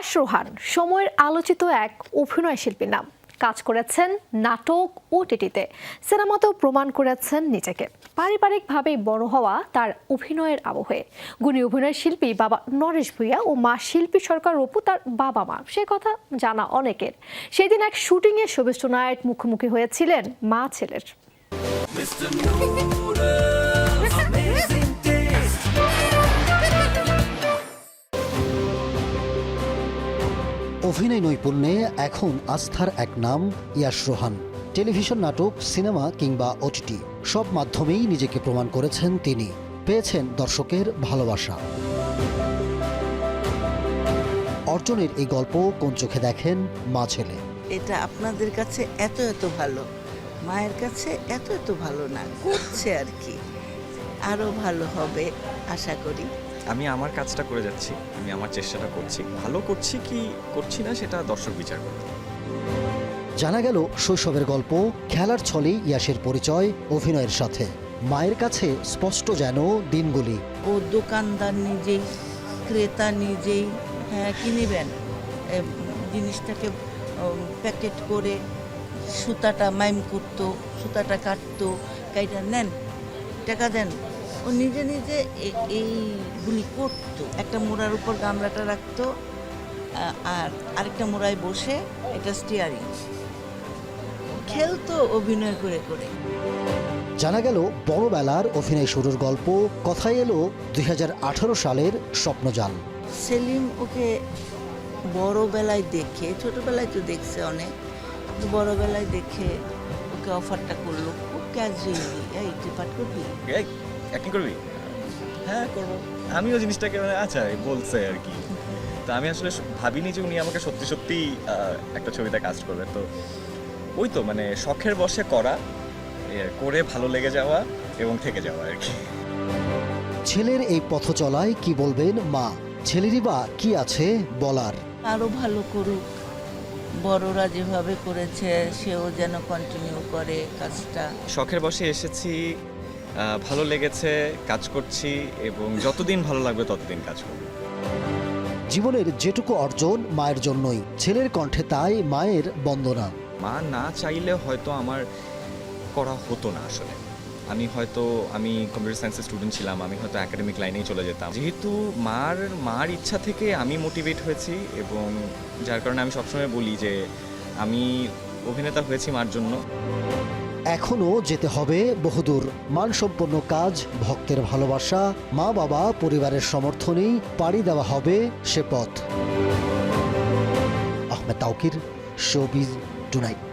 ইয়াশ রোহান সময়ের আলোচিত এক অভিনয় শিল্পীর নাম। কাজ করেছেন নাটক ও টিটিতে। সিনেমাতেও প্রমাণ করেছেন নিজেকে। পারিবারিকভাবেই বড় হওয়া তার অভিনয়ের আবহে। গুণী অভিনয় শিল্পী বাবা নরেশ ভূঁইয়া ও মা শিল্পী সরকার অপু তার বাবা মা। সে কথা জানা অনেকের। সেদিন এক শুটিংয়ে শোভিষ্ট নায়ক মুখোমুখি হয়েছিলেন মা ছেলের। অভিনয় নৈপুণ্যে এখন আস্থার এক নাম ইয়াশ রোহান। টেলিভিশন নাটক, সিনেমা কিংবা ওটিটি, সব মাধ্যমেই নিজেকে প্রমাণ করেছেন তিনি। পেয়েছেন দর্শকের ভালোবাসা। অর্জনের এই গল্প কোন চোখে দেখেন মা ছেলে? এটা আপনাদের কাছে এত এত ভালো, মায়ের কাছে এত এত ভালো না, করছে আর কি। আরও ভালো হবে, আশা করি। আমি আমার কাজটা করে যাচ্ছি আমি আমার চেষ্টাটা করছি। ভালো করছি কি করছি না সেটা দর্শক বিচার করবে। জানা গেল শৈশবের গল্প খেলার ছলেই ইয়াসের পরিচয় অভিনয়ের সাথে। মায়ের কাছে স্পষ্ট যেন দিনগুলি। ও দোকানদার নিজেই ক্রেতা নিজেই হ্যাঁ কিনিবেন। জিনিসটাকে প্যাকেট করে সুতাটা মাইম করতো সুতাটা কাটতো কাইটা নেন টাকা দেন। ও নিজে নিজে এইগুলি করতো। একটা মোড়ার উপর গামলাটা রাখতো আর আরেকটা মোড়ায় বসে এটা স্টিয়ারিং খেলতো অভিনয় করে করে। জানা গেল বড়বেলার অভিনয় শুরুর গল্প কথায় এলো দুই হাজার আঠারো সালের স্বপ্নজাল সেলিম ওকে বড়বেলায় দেখে ছোটবেলায় তো দেখছে অনেক বড়বেলায় দেখে ওকে অফারটা করল। ক্যাজুয়ালি এই তুই পাঠ করবি? অ্যাক্টিং করবি? হ্যাঁ করব। আমিও জিনিসটাকে মানে আচ্ছা এই বলছে আর কি। তো আমি আসলে ভাবিনি যে উনি আমাকে সত্যি সত্যি একটা ছবিতে কাজ করবে। তো ওই তো মানে শখের বসে করা এ, করে ভালো লেগে যাওয়া এবং থেকে যাওয়া আর কি। ছেলের এই পথ চলায় কি বলবেন মা? ছেলেরই বা কি আছে বলার? আরও ভালো করুক। বড়রা যেভাবে করেছে সেও যেন কন্টিনিউ করে কাজটা। শখের বসে এসেছি ভালো লেগেছে কাজ করছি এবং যতদিন ভালো লাগবে ততদিন কাজ করব। জীবনের যেটুকু অর্জন মায়ের জন্যই। ছেলের কণ্ঠে তাই মায়ের বন্দনা। মা না চাইলে হয়তো আমার করা হতো না আসলে। আমি হয়তো, আমি কম্পিউটার সায়েন্সের স্টুডেন্ট ছিলাম, আমি হয়তো একাডেমিক লাইনেই চলে যেতাম। যেহেতু মার মার ইচ্ছা থেকে আমি মোটিভেট হয়েছি এবং যার কারণে আমি সবসময় বলি যে, আমি অভিনেতা হয়েছি মার জন্য। এখনও যেতে হবে বহুদূর। মানসম্পন্ন কাজ, ভক্তের ভালোবাসা, মা বাবা, পরিবারের সমর্থনেই পাড়ি দেওয়া হবে সে পথ। Ahmed Tauquir showbiz tonight